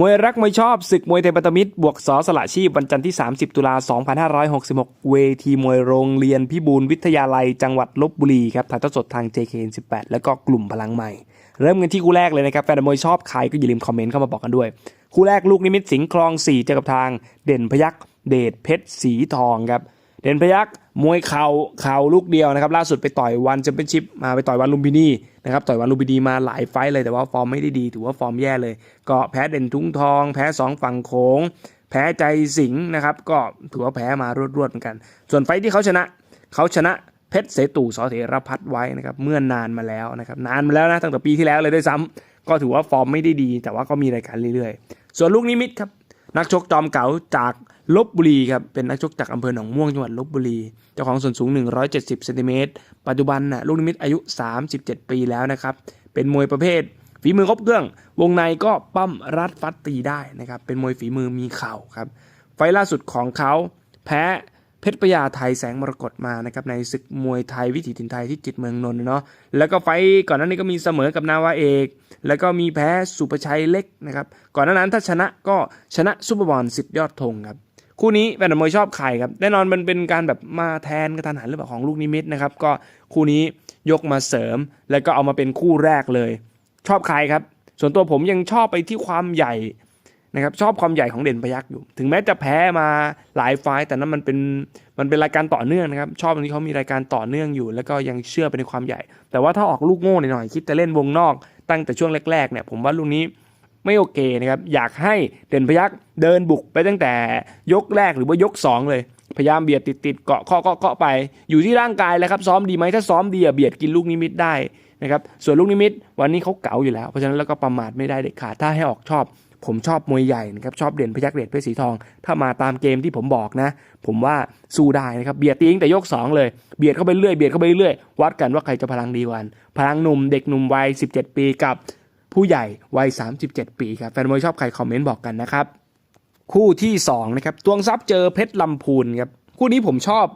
มวยรักมวยชอบศึกมวยไทปตตมิตรบวกสอสละชีพวันจันทร์ที่ 30 ตุลา 2566 เวทีมวยโรงเรียนพิบูลวิทยาลัยจังหวัดลบบุรีครับถ่ายทอดสดทาง JKN18 แล้วก็กลุ่มพลังใหม่ เริ่มกันที่คู่แรกเลยนะครับ แฟนมวยชอบใครก็อย่าลืมคอมเมนต์เข้ามาบอกกันด้วย คู่แรกลูกนิมิตสิงห์คลอง 4 เจอกับทางเด่นพยักเดชเพชรสีทองครับ เด่นพยักมวยเข่าเข่าลูกเดียวนะครับล่าสุดไปต่อยวันแชมเปี้ยนชิพมาไปต่อยวันลุมพินีนะครับต่อยวันลุมพินีมาหลายไฟเลยแต่ว่าฟอร์มไม่ได้ดี ถือว่าฟอร์มแย่เลย ก็แพ้เด่นทุ่งทอง แพ้สองฝั่งโขงแพ้ใจสิงห์นะครับก็ถือว่าแพ้มารวดๆเหมือนกัน ส่วนไฟที่เขาชนะเขาชนะเพชรเสตู่สอเถรพัฒไว้นะครับเมื่อนานมาแล้วนะครับนานมาแล้วนะตั้งแต่ปีที่แล้วเลยด้วยซ้ำก็ถือว่าฟอร์มไม่ได้ดี แต่ว่าก็มีรายการเรื่อยๆ ส่วนลูกนิมิตครับนักชกจอมเก๋าจาก ลบบุรีครับเป็นนักชกจากอำเภอหนองม่วงจังหวัดลบบุรี เจ้าของส่วนสูง 170เซนติเมตรปัจจุบันน่ะลูกนิมิตอายุ 37 ปีแล้วนะครับเป็นมวยประเภทฝีมือครบเครื่อง วงในก็ปั้มรัดฟัดตีได้นะครับเป็นมวยฝีมือมีเข่าครับไฟล่าสุดของเขาแพ้เพชรพยาไทยแสงมรกตมานะครับในศึกมวยไทยวิถีถิ่นไทยที่จิตเมืองนนท์เนาะแล้วก็ไฟก่อนหน้านี้ก็มีเสมอกับนาวาเอก แล้วก็มีแพ้สุประชัยเล็กนะครับก่อนหน้านั้นถ้าชนะก็ชนะซุปเปอร์บอลสิทธิ์ยอดธงครับ คู่นี้แฟนมวยชอบใครครับแน่นอนมันเป็นการแบบมาแทนกระทันหันหรือเปล่าของลูกนิมิตนะครับก็คู่นี้ยกมาเสริม แล้วก็เอามาเป็นคู่แรกเลย ชอบใครครับ ส่วนตัวผมยังชอบไปที่ความใหญ่นะครับชอบความใหญ่ของเด่นพยักอยู่ ถึงแม้จะแพ้มาหลายไฟต์แต่นั้นมันเป็นมันเป็นรายการต่อเนื่องนะครับ ชอบตรงที่เขามีรายการต่อเนื่องอยู่ แล้วก็ยังเชื่อไปในความใหญ่ แต่ว่าถ้าออกลูกโง่หน่อยๆคิดจะเล่นวงนอก ตั้งแต่ช่วงแรกๆเนี่ยผมว่าลูกนี้ ไม่โอเคนะครับอยากให้เด่นพยักเดินบุกไปตั้งแต่ยกแรกหรือว่ายกสองเลย พยายามเบียดติดติดๆเกาะเคาะเกาะไป อยู่ที่ร่างกายแล้วครับซ้อมดีไหมถ้าซ้อมดีอะเบียดกินลูกนิมิตได้นะครับส่วนลูกนิมิตวันนี้เขาเก๋าอยู่แล้ว เพราะฉะนั้นแล้วก็ประมาทไม่ได้เด็ดขาดถ้าให้ออกชอบ ผมชอบมวยใหญ่นะครับชอบเด่นพยักเดชเพชรสีทอง ถ้ามาตามเกมที่ผมบอกนะ ผมว่าสู้ได้นะครับเบียดตีตั้งแต่ยก 2 เลยเบียดเข้าไปเรื่อยเบียดเข้าไปเรื่อยวัดกันว่าใครจะพลังดีกว่าพลังหนุ่มเด็กหนุ่มวัย 17 ปีกับ ผู้ใหญ่วัย 37 ปีครับแฟนมวยชอบใครคอมเมนต์บอกกันนะครับ คู่ที่2นะครับตวงซับเจอเพชรลำพูนครับคู่นี้ผมชอบ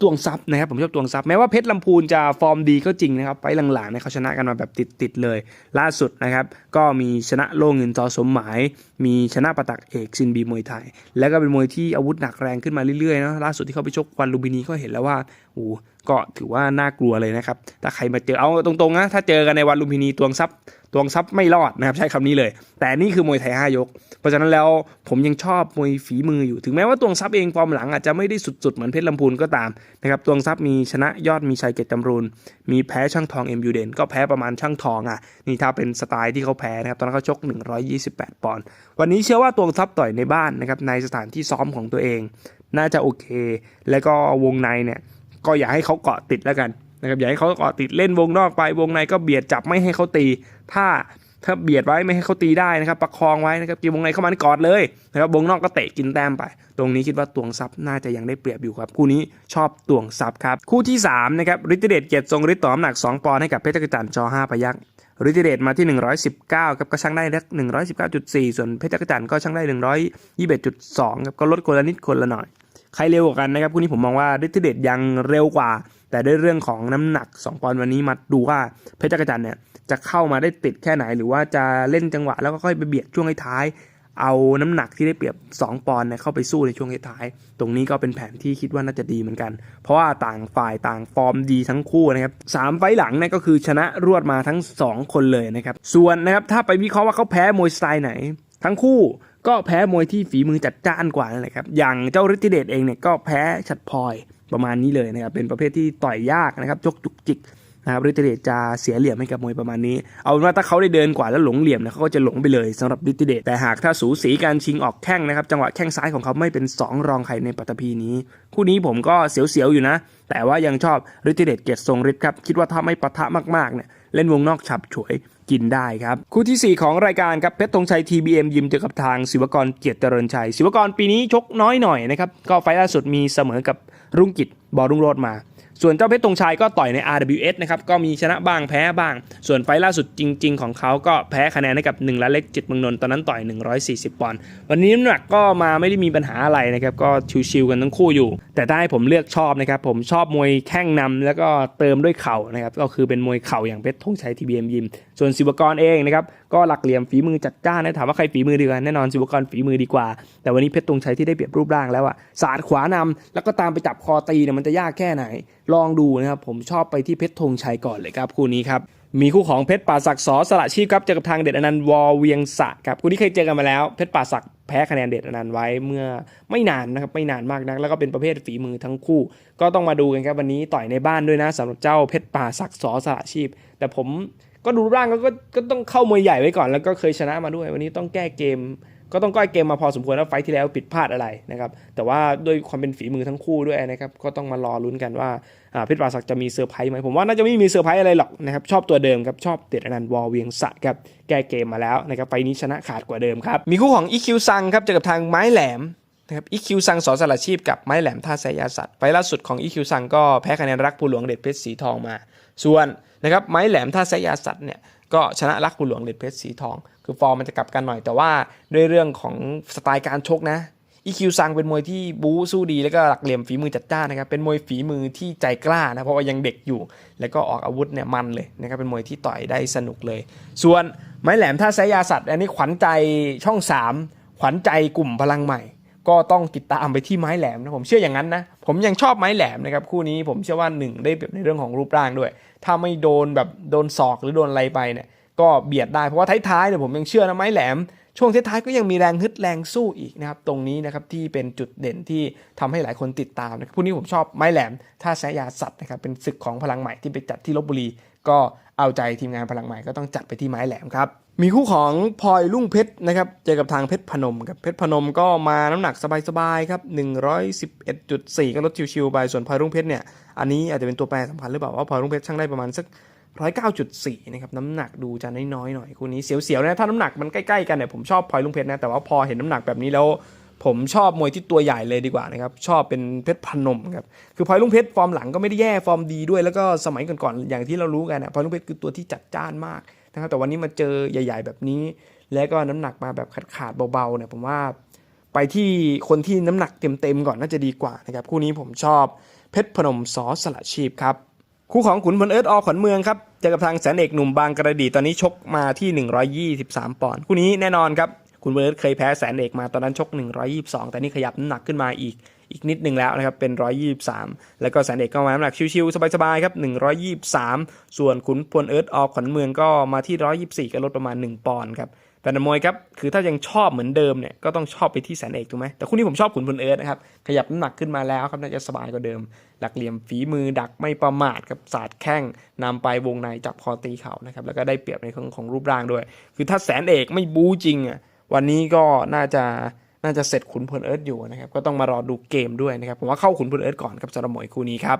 ตวงซับนะครับผมชอบตวงซับแม้ว่าเพชรลำพูนจะฟอร์มดีก็จริงนะครับไปหลังๆเนี่ยเขาชนะกันมาแบบติดๆเลย ล่าสุดนะครับ ก็มีชนะโล่เงินจอสมหมาย มีชนะประตักเอกซินบีมวยไทย แล้วก็เป็นมวยที่อาวุธหนักแรงขึ้นมาเรื่อยๆนะล่าสุดที่เขาไปชกวันลุมพินีก็เห็นแล้วว่าโอ้ก็ถือว่าน่ากลัวเลยนะครับถ้าใครมาเจอเอาตรงๆนะถ้าเจอกันในวันลุมพินีตวงซับ ตวงซับไม่รอดนะครับใช้คำนี้เลย แต่นี่คือมวยไทย5ยก เพราะฉะนั้นแล้วผมยังชอบมวยฝีมืออยู่ถึงแม้ว่าตวงซับเองฟอร์มหลังอาจจะไม่ได้สุดๆ เหมือนเพชรลำพูนก็ตามนะครับตวงซับมีชนะยอดมีชัยเกตจำรูนมีแพ้ช่างทองเอ็มยูเดนก็แพ้ประมาณช่างทองอะนี่ถ้าเป็นสไตล์ที่เขาแพ้นะครับตอนนั้นเขาชก 128 ปอนด์วันนี้เชื่อว่าตวงซับต่อยในบ้านนะครับในสถานที่ซ้อมของตัวเอง น่าจะโอเค แล้วก็วงในเนี่ยก็อย่าให้เขาเกาะติดแล้วกัน นะครับอย่าให้เขาเกาะติดเล่นวงนอกไปวงในก็เบียดจับไม่ให้เขาตี ถ้าถ้าเบียดไว้ไม่ให้เขาตีได้นะครับ ประคองไว้นะครับกินวงในเข้ามากอดเลยนะครับวงนอกก็เตะกินแต้มไป ตรงนี้คิดว่าตวงซับน่าจะยังได้เปรียบอยู่ครับ คู่นี้ชอบตวงซับครับ คู่ที่3นะครับฤทธิเดชเกียรติทรงฤทธิ์ต่อน้ำหนัก 2 ปอนด์ให้กับเพชรกรจันทร์จอ5พยักฤทธิเดชมาที่ 119ครับก็ช่างได้สัก119.4ส่วนเพชรกรจันก็ช่างได้121.2ครับก็ลดคนละนิดคนละหน่อย ใครเร็วกว่ากันนะครับคู่นี้ผมมองว่าฤทธิเดชยังเร็วกว่า แต่ด้วยเรื่องของน้ำหนัก 2 ปอนด์วันนี้มาดูว่าเพชรจักรจันเนี่ยจะเข้ามาได้ติดแค่ไหน หรือว่าจะเล่นจังหวะแล้วก็ค่อยไปเบียดช่วงท้าย เอาน้ำหนักที่ได้เปรียบ 2 ปอนด์เนี่ยเข้าไปสู้ในช่วงท้าย ตรงนี้ก็เป็นแผนที่คิดว่าน่าจะดีเหมือนกัน เพราะว่าต่างฝ่ายต่างฟอร์มดีทั้งคู่นะครับสามไฟหลังเนี่ยก็คือชนะรวดมาทั้ง 2 คนเลยนะครับส่วนนะครับถ้าไปวิเคราะห์ว่าเขาแพ้มวยสไตล์ไหน ทั้งคู่ก็แพ้มวยที่ฝีมือจัดจ้านกว่านั่นแหละครับอย่างเจ้าฤทธิเดชเองเนี่ยก็แพ้ฉัดพลอย ประมาณนี้เลยนะครับเป็นประเภทที่ต่อยยากนะครับจกจุกจิกนะครับฤทธิเดชจะเสียเหลี่ยมให้กับมวยประมาณนี้ เอาเป็นว่าถ้าเขาได้เดินกว่าแล้วหลงเหลี่ยมเนี่ยเขาก็จะหลงไปเลยสำหรับฤทธิเดชแต่หากถ้าสูสีการชิงออกแข้งนะครับจังหวะแข้งซ้ายของเขาไม่เป็น 2 รองใครในปัตตภีนี้ คู่นี้ผมก็เสียวๆอยู่นะ แต่ว่ายังชอบฤทธิเดชเกียรติทรงฤทธิ์ครับคิดว่าถ้าไม่ปะทะมากๆเนี่ยเล่นวงนอกฉับฉวยกินได้ครับ คู่ทีสี่ 4 ของรายการครับเพชรธงชัย TBM ยิมเจอกับทางศิวกรเกียรติเจริญชัยศิวกรปีนี้ชกน้อยหน่อยนะครับก็ไฟล์ล่าสุดมีเสมอกับ รุ่งกิจบอรุ่งโรดมา ส่วนเจ้าเพชรธงชัยก็ต่อยใน RWS นะครับก็มีชนะบ้างแพ้บ้าง ส่วนไฟล์ล่าสุดจริง ๆ ของเขาก็แพ้คะแนนให้กับ1ละเล็กจิตเมืองนนท์ตอนนั้นต่อย 140 ปอนด์วันนี้น้ำหนักก็มาไม่ได้มีปัญหาอะไรนะครับก็ชิวๆกันทั้งคู่อยู่ แต่ถ้าให้ผมเลือกชอบนะครับผมชอบมวยแข้งนำแล้วก็เติมด้วยเข่านะครับก็คือเป็นมวยเข่าอย่างเพชรธงชัย TBM ยิมส่วนศิวกรเองนะครับ ก็หลักเหลี่ยมฝีมือจัดจ้านนะถามว่าใครฝีมือดีกว่าแน่นอนสิวกรฝีมือดีกว่า แต่วันนี้เพชรตรงชัยที่ได้เปรียบรูปร่างแล้วอะสาดขวานำแล้วก็ตามไปจับคอตีเนี่ยมันจะยากแค่ไหน ลองดูนะครับผมชอบไปที่เพชรธงชัยก่อนเลยครับคู่นี้ครับมีคู่ของเพชรป่าศักดิ์สอสละชีพครับเจอกับทางเด็ดอนันต์วอเวียงสะครับคู่นี้เคยเจอกันมาแล้วเพชรป่าศักดิ์แพ้คะแนนเด็ดอนันต์ไว้เมื่อไม่นานนะครับไม่นานมากนัก แล้วก็เป็นประเภทฝีมือทั้งคู่ ก็ต้องมาดูกันครับวันนี้ต่อยในบ้านด้วยนะสำหรับเจ้าเพชรป่าศักดิ์สอสละชีพ แต่ผม ก็ดูร่างก็ก็ก็ต้องเข้ามวยใหญ่ไว้ก่อน แล้วก็เคยชนะมาด้วย วันนี้ต้องแก้เกม ก็ต้องก้อยเกมมาพอสมควรแล้วไฟที่แล้วผิดพลาดอะไรนะครับแต่ว่าด้วยความเป็นฝีมือทั้งคู่ด้วยนะครับก็ต้องมารอลุ้นกันว่าเพชรปราศักจะมีเซอร์ไพรส์ไหมผมว่าน่าจะไม่มีเซอร์ไพรส์อะไรหรอกนะครับชอบตัวเดิมครับชอบเด็ดอนันต์วอลเวียงสะครับแก้เกมมาแล้วนะครับไฟนี้ชนะขาดกว่าเดิมครับมีคู่ของอีคิวซังครับเจอกับทางไม้แหลม นะครับอีคิวซังสอสละชีพกับไม้แหลมท่าแสยาสัตว์ไฟล์ล่าสุดของอีคิวซังก็แพ้คะแนนรักผู้หลวงเด็ดเพชรสีทองมา ส่วนนะครับไม้แหลมท่าแสยาสัตว์เนี่ยก็ชนะรักผู้หลวงเด็ดเพชรสีทอง คือฟอร์มมันจะกลับกันหน่อยแต่ว่าด้วยเรื่องของสไตล์การชกนะอีคิวซังเป็นมวยที่บู๊สู้ดีแล้วก็หลักเหลี่ยมฝีมือจัดจ้านนะครับเป็นมวยฝีมือที่ใจกล้านะเพราะว่ายังเด็กอยู่ แล้วก็ออกอาวุธเนี่ยมันเลยนะครับเป็นมวยที่ต่อยได้สนุกเลย ส่วนไม้แหลมท่าแสยาสัตว์อันนี้ขวัญใจช่อง 3 ขวัญใจกลุ่มพลังใหม่ ก็ต้องติดตามไปที่ไม้แหลมนะผมเชื่ออย่างนั้นนะ ผมยังชอบไม้แหลมนะครับคู่นี้ผมเชื่อว่าหนึ่งได้เปรียบในเรื่องของรูปร่างด้วย ถ้าไม่โดนแบบโดนศอกหรือโดนอะไรไปเนี่ยก็เบียดได้เพราะว่าท้ายๆเนี่ยผมยังเชื่อนะไม้แหลม ช่วงท้ายๆก็ยังมีแรงฮึดแรงสู้อีกนะครับตรงนี้นะครับที่เป็นจุดเด่นที่ทำให้หลายคนติดตามนะครับคู่นี้ผมชอบไม้แหลมท่าแสยาสัตว์นะครับเป็นศึกของพลังใหม่ที่ไปจัดที่ลบบุรี ก็เอาใจทีมงานพลังใหม่ก็ต้องจัดไปที่ไม้แหลมครับ มีคู่ของพลอยลุ่งเพชรนะครับ เจอกับทางเพชรพนมครับเพชรพนมก็มาน้ำหนักสบายๆครับ111.4 ก็ลดชิวๆไป ส่วนพลอยลุ่งเพชรเนี่ย อันนี้อาจจะเป็นตัวแปรสำคัญหรือเปล่าว่าพลอยลุ่งเพชรช่างได้ประมาณสัก109.4นะครับน้ำหนักดูจะน้อยๆหน่อยคู่นี้เสียวๆนะถ้าน้ำหนักมันใกล้ๆกันเนี่ยผมชอบพลอยลุงเพชรนะแต่ว่าพอเห็นน้ำหนักแบบนี้แล้ว ผมชอบมวยที่ตัวใหญ่เลยดีกว่านะครับชอบเป็นเพชรพนมครับคือพลอยลุงเพชรฟอร์มหลังก็ไม่ได้แย่ฟอร์มดีด้วยแล้วก็สมัยก่อนๆอย่างที่เรารู้กันนะพลอยลุงเพชรคือตัวที่จัดจ้านมาก นะครับแต่วันนี้มาเจอใหญ่ ๆ แบบนี้ แล้วก็น้ำหนักมาแบบขาดๆเบาๆเนี่ยผมว่าไปที่คนที่น้ำหนักเต็มๆก่อนน่าจะดีกว่านะครับคู่นี้ผมชอบเพชรพนมสอสละชีพครับคู่ของขุนพลเอิร์ธอขวัญเมืองครับเจอกับทางแสนเอกหนุ่มบางกระดีตอนนี้ชกมาที่ 123 ปอนด์คู่นี้แน่นอนครับคุณพลเอิร์ธเคยแพ้แสนเอกมาตอนนั้นชก 122 แต่นี่ขยับน้ำหนักขึ้นมาอีก อีกนิดนึงแล้วนะครับเป็น 123 แล้วก็แสนเอกก็มาน้ำหนักชิวๆสบายๆครับ123 ส่วนขุนพลเอิร์ธออขวัญเมืองก็มาที่ 124 ก็ลดประมาณ 1 ปอนด์ครับแต่นมวยครับ คือถ้ายังชอบเหมือนเดิมเนี่ย ก็ต้องชอบไปที่แสนเอกถูกไหม แต่คู่นี้ผมชอบขุนพลเอิร์ธนะครับ ขยับน้ำหนักขึ้นมาแล้วครับ น่าจะสบายกว่าเดิม หลักเหลี่ยมฝีมือดักไม่ประมาทครับสาดแข้งนำไปวงในจับคอตีเข่านะครับ แล้วก็ได้เปรียบในเรื่องของรูปร่างด้วย คือถ้าแสนเอกไม่บู๊จริงอะ วันนี้ก็น่าจะ น่าจะเสร็จขุนพลเอิร์ธอยู่นะครับก็ต้องมารอดูเกมด้วยนะครับผมว่าเข้าขุนพลเอิร์ธก่อนครับสำหรับมวยคู่นี้ครับ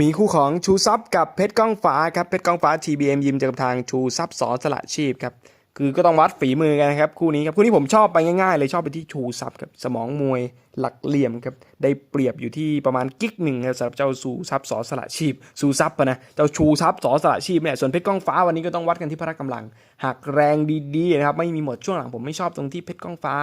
มีคู่ของชูซับกับเพชรก้องฟ้าครับเพชรก้องฟ้า TBM ยิมเจอกับทางชูซับสอสละชีพครับ คือก็ต้องวัดฝีมือกันนะครับคู่นี้ครับคู่นี้ผมชอบไปง่ายๆเลยชอบไปที่ชูซับครับสมองมวยหลักเหลี่ยมครับได้เปรียบอยู่ที่ประมาณกิ๊กหนึ่งครับสำหรับเจ้าชูซับสอสละชีพชูซับนะเจ้าชูซับสอสละชีพเนี่ยส่วนเพชรก้องฟ้าวันนี้ก็ต้องวัดกันที่พละกำลัง หากแรงดีๆนะครับไม่มีหมดช่วงหลังผมไม่ชอบตรงที่เพชรก้องฟ้า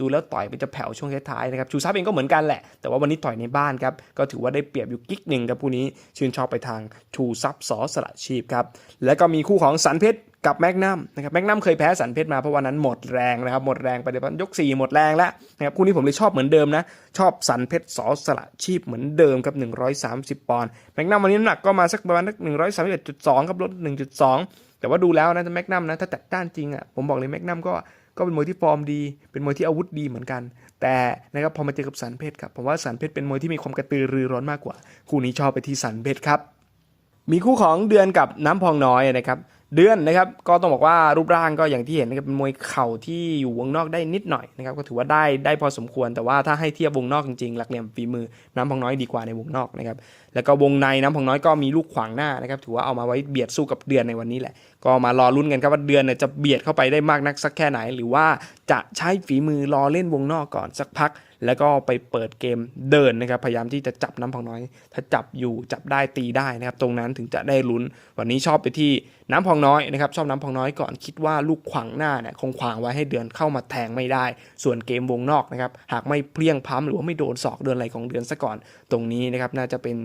ดูแล้วต่อยมันจะแผ่วช่วงท้ายๆนะครับชูซับเองก็เหมือนกันแหละ แต่ว่าวันนี้ต่อยในบ้านครับก็ถือว่าได้เปรียบอยู่กิ๊กหนึ่งครับคู่นี้ชื่นชอบไปทางชูซับสอสละชีพครับแล้วก็มีคู่ของสันเพชร กับแมกนัมนะครับแมกนัมเคยแพ้สันเพชรมาเพราะวันนั้นหมดแรงนะครับหมดแรงไปเดี๋ยวยก4หมดแรงแล้วนะครับคู่นี้ผมเลยชอบเหมือนเดิมนะชอบสันเพชรสอสละชีพเหมือนเดิมครับ130 ปอนด์แมกนัมวันนี้น้ำหนักก็มาสักประมาณ131.2ครับลด1.2แต่ว่าดูแล้วนะแมกนัมนะถ้าจัดจ้านจริงอะผมบอกเลยแมกนัมก็ก็เป็นมวยที่ฟอร์มดี เป็นมวยที่อาวุธดีเหมือนกัน แต่นะครับพอมาเจอกับสันเพชรครับผมว่าสันเพชรเป็นมวยที่มีความกระตือรือร้นมากกว่า คู่นี้ชอบไปที่สันเพชรครับมีคู่ของเดือนกับน้ำพองน้อยนะครับ เดือนนะครับ ก็ต้องบอกว่ารูปร่างก็อย่างที่เห็นนะครับเป็นมวยเข่าที่อยู่วงนอกได้นิดหน่อยนะครับก็ถือว่าได้ได้พอสมควร แต่ว่าถ้าให้เทียบวงนอกจริงๆหลักเหลี่ยมฝีมือน้ำพองน้อยดีกว่าในวงนอกนะครับแล้วก็วงในน้ำพองน้อยก็มีลูกขวางหน้านะครับถือว่าเอามาไว้เบียดสู้กับเดือนในวันนี้แหละ ก็มารอลุ้นกันครับว่าเดือนจะเบียดเข้าไปได้มากนักสักแค่ไหน หรือว่า จะใช้ฝีมือรอเล่นวงนอกก่อนสักพัก แล้วก็ไปเปิดเกมเดินนะครับ พยายามที่จะจับน้ำพองน้อย ถ้าจับอยู่จับได้ตีได้นะครับ ตรงนั้นถึงจะได้ลุ้น วันนี้ชอบไปที่น้ำพองน้อยนะครับ ชอบน้ำพองน้อยก่อนคิดว่าลูกขวางหน้าเนี่ยคงขวางไว้ให้เดือนเข้ามาแทงไม่ได้ ส่วนเกมวงนอกนะครับ หากไม่เพลียงพล้ำหรือว่าไม่โดนศอกเดือนอะไรของเดือนซะก่อน ตรงนี้นะครับน่าจะเป็น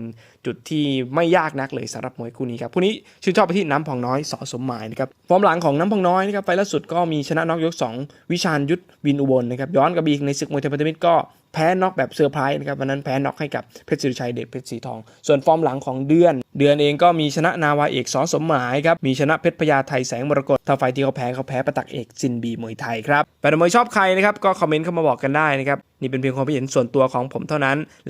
จุดที่ไม่ยากนักเลยสำหรับมวยคู่นี้ครับคู่นี้ชื่นชอบไปที่น้ำพองน้อยสอสมหมายนะครับฟอร์มหลังของน้ำพองน้อยนะครับไฟล์ล่าสุดก็มีชนะน็อกยก 2 วิชานยุทธวินอุบลนะครับย้อนกลับอีกในศึกมวยไทยพันธมิตรก็แพ้น็อกแบบเซอร์ไพรส์นะครับวันนั้นแพ้น็อกให้กับเพชรสุริชัยเดชเพชรสีทอง ส่วนฟอร์มหลังของเดือน เดือนเองก็มีชนะนาวาเอกสอสมหมายครับมีชนะเพชรพญาไทยแสงมรกตถ้าไฟที่เขาแพ้เขาแพ้ประตักเอกซินบีมวยไทยครับแฟนมวยชอบใครนะครับก็คอมเมนต์เข้ามาบอกกันได้นะครับนี่เป็นเพียงความเห็นส่วนตัวของผมเท่านั้น